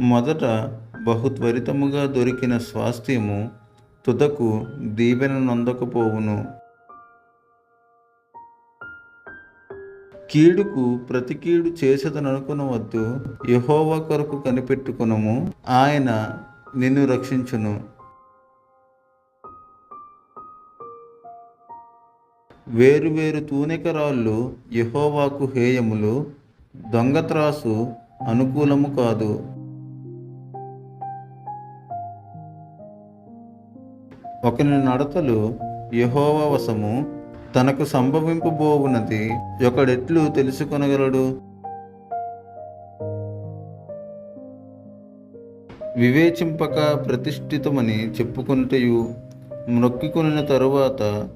మొదట బహుత్వరితముగా దొరికిన స్వాస్థ్యము తుదకు దీవెన నొందకపోవును. కీడుకు ప్రతి కీడు చేసేదననుకునవద్దు. యహోవా కొరకు కనిపెట్టుకునము. ఆయన నిన్ను రక్షించును. వేరు వేరు తూనికరాళ్ళు యహోవాకు హేయములు. దొంగత్రాసు అనుకూలము కాదు. ఒకని నడతలు యహోవా తనకు సంభవింపబోవున్నది ఒకడెట్లు తెలుసుకొనగలడు? వివేచింపక ప్రతిష్ఠితమని చెప్పుకొనుటయు మ్రొక్కికొనిన తరువాత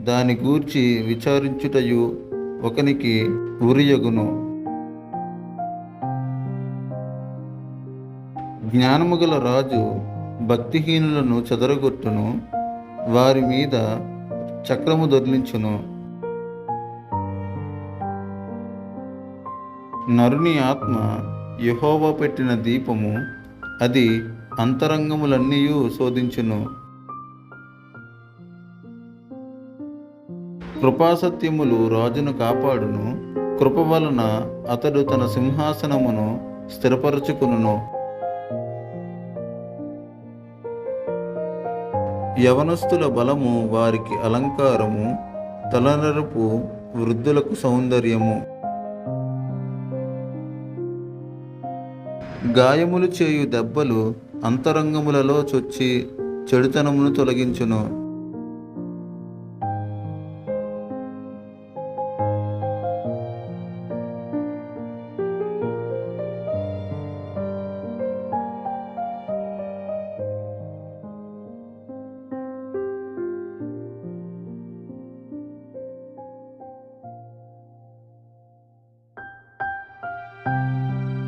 దాని గూర్చి విచారించుటయు ఒకనికి ఉరియగును. జ్ఞానము గల రాజు భక్తిహీనులను చెదరగొట్టును వారి మీద చక్రము దొర్లించును. నరుని ఆత్మ యహోవా పెట్టిన దీపము అది అంతరంగములన్నీ శోధించును. కృపాసత్యములు రాజును కాపాడును కృప వలన అతడు తన సింహాసనమును స్థిరపరచుకును యవనస్తుల బలము వారికి అలంకారము తలనరపు వృద్ధులకు సౌందర్యము. గాయములు చేయు దెబ్బలు అంతరంగములలో చొచ్చి చెడుతనమును తొలగించును.